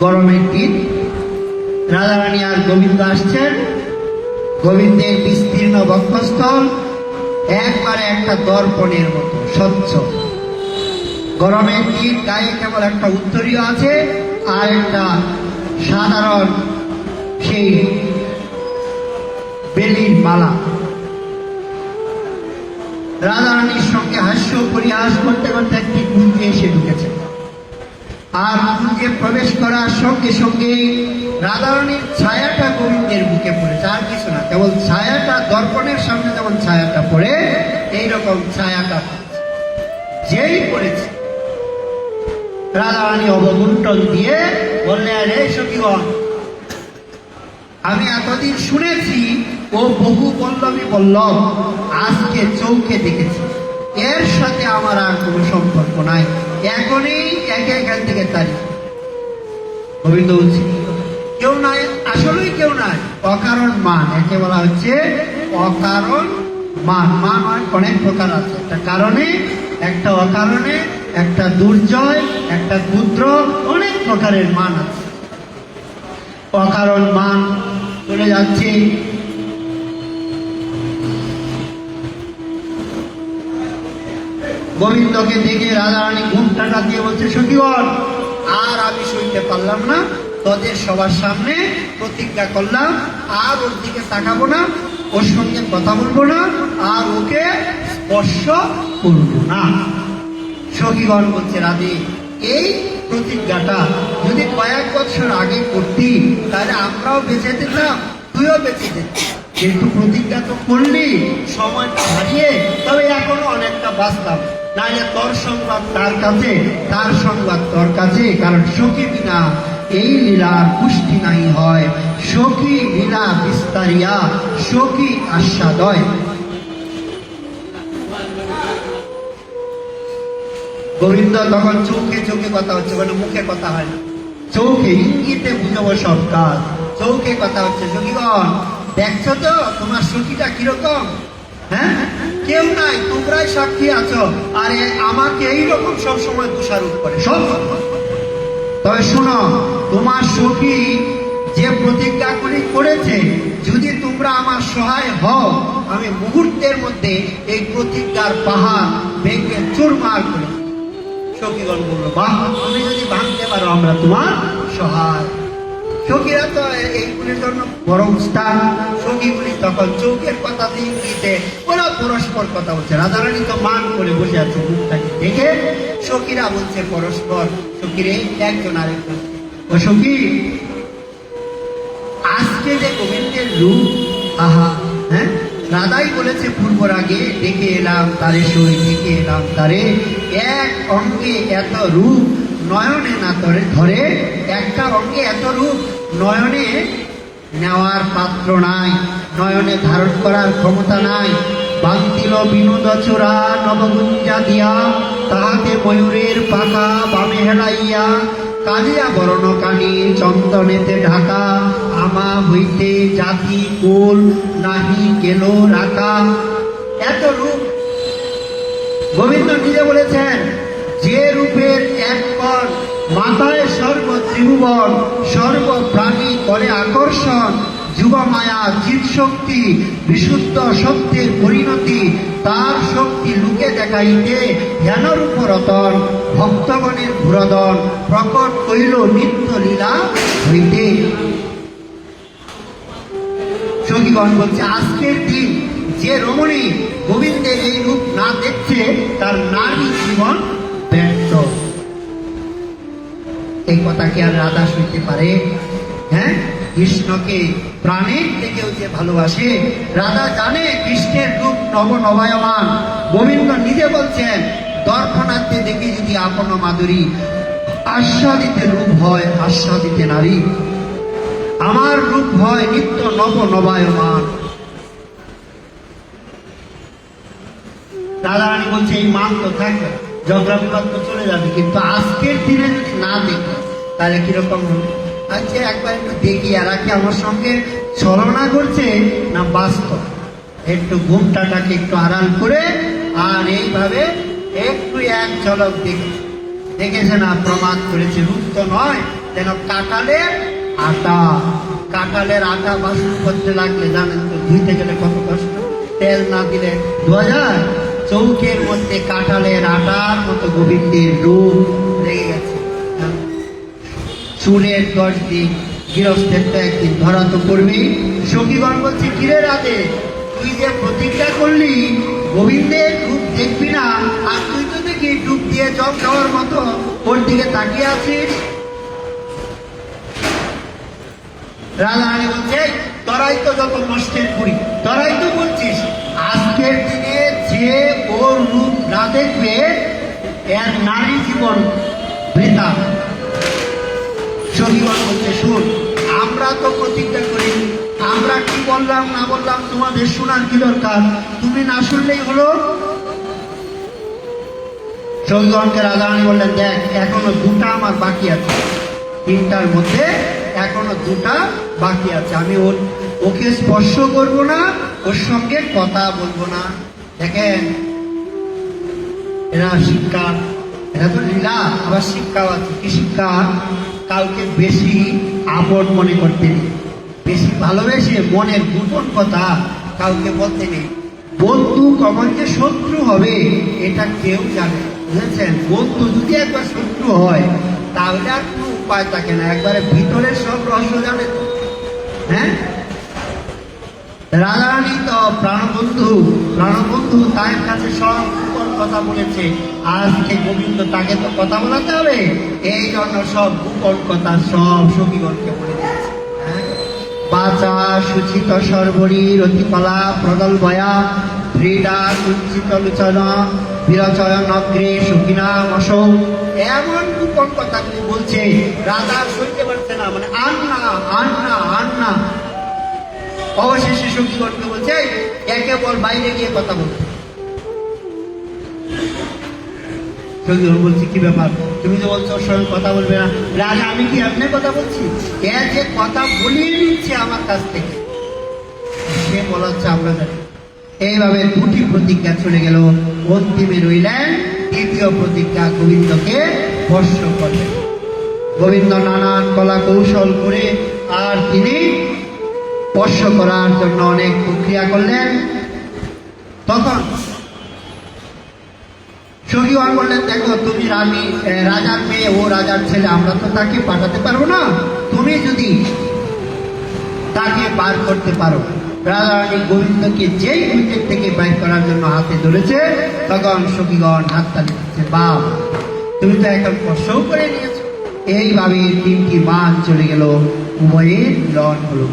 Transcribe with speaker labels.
Speaker 1: গরমের দিন। রাধারানী আর গোবিন্দ আসছেন। গোবিন্দের বিস্তীর্ণ বক্ষস্থল। একবারে একটা দর্পণের মতো, স্বচ্ছ। গরমের দিন গায়ে কেবল একটা উত্তরীয় আছে, আর একটা সাধারণ সেই বেলির মালা। রাধারানীর সঙ্গে হাস্য পরিহাস করতে করতে একটি কুঞ্জে এসে ঢুকেছে। আর কুঞ্জে প্রবেশ করার সঙ্গে সঙ্গে রাধারানীর ছায়াটা গোবিন্দের বুকে পড়েছে আর কিছু না, কেবল ছায়াটা, দর্পণের সামনে যেমন ছায়াটা পড়ে, এইরকম ছায়াটা। যেই পড়েছে। রাধারানী অবগুণ্টন দিয়ে বললে, আরে সখীগণ, আমি এতদিন শুনেছি ও বহু পল্লবী বল্লভ আজকে চৌকে দেখেছি। এর সাথে আমার আর কোনো সম্পর্ক নাই। এখনই একে এখান থেকে তারি গোবিন্দ কেউ নাই, আসলেই কেউ নাই। অকারণ মান, একে হচ্ছে অকারণ মান। মান হয় অনেক প্রকার আছে। একটা কারণে, একটা অকারণে, একটা দুর্জয়, একটা ক্ষুদ্র, অনেক প্রকারের মান আছে। অকারণ মান চলে যাচ্ছে গোবিন্দকে দেখে রাধারানী ঘুমটাটা দিয়ে বলছে, সখীগণ, আর আমি সইতে পারলাম না। তোদের সবার সামনে প্রতিজ্ঞা করলাম, আর ওর দিকে তাকাবো না, ওর সঙ্গে কথা বলব না, আর ওকে স্পর্শ করব না। সখীগণ বলছে, রাধে, এই প্রতিজ্ঞাটা যদি কয়েক বছর আগে করতি, তাহলে আমরাও বেঁচে দিতাম তুইও বেঁচে দিতি কিন্তু প্রতিজ্ঞা তো করলি, সময়টা হারিয়ে তবে এখনও অনেকটা বাঁচতাম। তোর সংবাদ তার কাছে কারণ সখী বিনা এই লীলার পুষ্টি নাই হয়। সখী লীলা বিস্তারিয়া, সখী গোবিন্দ তখন চৌকে চৌকে কথা হচ্ছে মানে মুখে কথা হয় না। চৌকে ইঙ্গিতে বুঝাবো সব কাজ। চৌকে কথা হচ্ছে, সখীগণ, দেখছ তো, তোমার সখীটা কীরকম? হ্যাঁ? কেউ নাই, তোমরাই সাক্ষী আছো। আর আমাকে এইরকম সব সময় দোষারোপ করে। সব তবে শোনো, তোমার সখী যে প্রতিজ্ঞা করে করেছে, যদি তোমরা আমার সহায় হও, আমি মুহূর্তের মধ্যে এই প্রতিজ্ঞার পাহাড় ভেঙে চুরমার করে। সখীগণ বলল, বাহ, আমি যদি ভাঙতে পারো, আমরা তোমার সহায় সখীরা তো তখন চৌকের কথা ওরা পরস্পর কথা বলছে। রাধারানী তো মান করে বসে আছে মুখটাকে দেখে। সখীরা বলছে, পরস্পর, সখীরে একজন আরেকজন। ও সখী, আজকে যে গোবিন্দের রূপ, আহা হ্যাঁ? রাধাই বলেছে পূর্ব আগে ডেকে এলাম তারে সই, ডেকে এলাম তারে। এক অঙ্গে এত রূপ, নয়নে না ধরে। একটা অঙ্গে এত রূপ, নয়নে নেওয়ার পাত্র নাই, নয়নে ধারণ করার ক্ষমতা নাই। বান্তিল বিনোদ চূড়া নবগুঞ্জা দিয়া, তাহাতে ময়ূরের পাকা বামে হেলাইয়া, কালিয়া বরণ কানি চন্দনেতে ঢাকা। আমা হইতে জাতি কোল নাহি গেল রাখা। এত রূপ গোবিন্দ নিজে বলেছেন, যে রূপের এক মাথায় সর্ব ত্রিভুবন করে আকর্ষণ, যুব মায়া চিত শক্তি, বিশুদ্ধ সত্যের পরিণতি, তার শক্তি লুকে দেখাইতে জ্ঞানরূপ রতন ভক্তগণের ভুরদন প্রকট কইল নিত্য লীলা হইতে। সখীগণ বলছে, আজকের দিন যে রমণী গোবিন্দের এই রূপ না দেখছে, তার নারী জীবন ব্যর্থ। এই কথা কি আর রাধা শুনতে পারে? হ্যাঁ? কৃষ্ণকে প্রাণের থেকেও যে ভালোবাসে, রাধা জানে কৃষ্ণের রূপ নব নবায়মান গোবিন্দ নিজে বলছেন, দর্পণার্থে দেখে যদি আপন মাধুরী, আস্বাদিতে রূপ হয় আস্বাদিতে নারী। আমার রূপ হয় নিত্য নব নবায়মান দাদারানী বলছে, এই মান তো থাকবে তো চলে যাবে, কিন্তু আজকের দিনে যদি না দেখি, তাহলে কীরকম হবে আচ্ছা একবার একটু দেখি আর কি আমার সঙ্গে ছলনা করছে না বাস্তব? একটু ঘুমটাটাকে একটু আড়াল করে আর এইভাবে একটু এক ঝলক দেখে। দেখেছে না প্রমাদ করেছে, রূপ তো নয়, যেন কাঁঠালের আটা। কাঁঠালের আটা বাসন করতে লাগলে জানেন তো, ধুইতে গেলে কত কষ্ট। তেল না দিলে ধোয়া যায় চৌকের মধ্যে কাঁঠালের আটার মতো গোবিন্দের রূপ? চুলের দশ দিন গৃহস্থের তো একদিন ধরা তো করবি সখীগণ বলছে কিরে রাতে তুই যে প্রতিজ্ঞা করলি গোবিন্দের রূপ দেখবি না, আর তুই তো দেখি ডুব দিয়ে জল খাওয়ার মতো ওর দিকে তাকিয়ে আছিস। রাধারানী বলছে তোরাই তো যত নষ্টের করি তোরাই তো বলছিস, আজকের দিনে যে ওর রূপ না দেখবে, এর নারী জীবন বৃথা। সখীগণ বলছে শুন আমরা তো প্রতিজ্ঞা করি, আমরা কি বললাম, না বললাম, তোমাদের শোনার কি দরকার? তুমি না শুনলেই হলো? সখীগণকে রাধারানী বললেন, দেখ, এখনও দুটা আমার বাকি আছে। তিনটার মধ্যে এখনও দুটা বাকি আছে। আমি ওর, ওকে স্পর্শ করব না, ওর সঙ্গে কথা বলব না। দেখেন, এরা শিক্ষা, এরা তো লীলা, আবার শিক্ষাও আছে। কি শিক্ষা? কাউকে বেশি আপন মনে করতে নেই। বেশি ভালোবেসে মনের গোপন কথা কাউকে বলতে নেই। বন্ধু কখন যে শত্রু হবে, এটা কেউ জানে বুঝেছেন? বন্ধু যদি একবার শত্রু হয়, তাহলে আর কোনো উপায় থাকে না। একবারে ভিতরের সব রহস্য জানে তো। হ্যাঁ? রাধারানী তো প্রাণবন্ধু। প্রাণবন্ধু তার কাছে সব কথা বলেছে। আজকে গোবিন্দ তাকে তো কথা বলাতে হবে? এই জন্য সব গোপন কথা, সব সখীগণকে বলে দিয়েছে। হ্যাঁ? বাচা, সুচিত সর্বরী রতিকলা প্রদল বয়া ক্রীড়া কুঞ্চিত, লোচন বিরচয়ন অগ্রে সখিনা, মশৌ। এমন গোপন কথাগুলি বলছে রাধা সইতে পারছে না। মানে আন না আন না আন না অবশেষে সখীগণকে বলছে, একে বল বাইরে গিয়ে কথা বলতে। সখীগণ বলছে, কি ব্যাপার? তুমি যে বলছো ওর সঙ্গে কথা বলবে না। রাজা আমি কি আপনি কথা বলছি? এ যে কথা বলিয়ে নিচ্ছে আমার কাছ থেকে। সে বলাচ্ছে আমরা জানি। এইভাবে দুটি প্রতিজ্ঞা চলে গেল। অন্তিমে রইলেন তৃতীয় প্রতিজ্ঞা গোবিন্দকে বর্ষ করলেন গোবিন্দ নানান কলা কৌশল করে আর তিনি স্পর্শ করার জন্য অনেক প্রক্রিয়া করলেন। তখন সখীগণ বললেন দেখো, তুমি রানী রাজার মেয়ে, ও রাজার ছেলে, আমরা তো তাকে পাঠাতে পারব না। তুমি যদি তাকে বার করতে পারো রাধারানী গোবিন্দকে যেই কুঞ্জের থেকে বাইর করার জন্য হাতে ধরেছে, তখন সখীগণ হাততালি দিচ্ছে, বাপ, তুমি তো এখন স্পর্শও করে নিয়েছো। এইভাবে তিনটি মাস চলে গেল, উভয়ের মিলন হলো।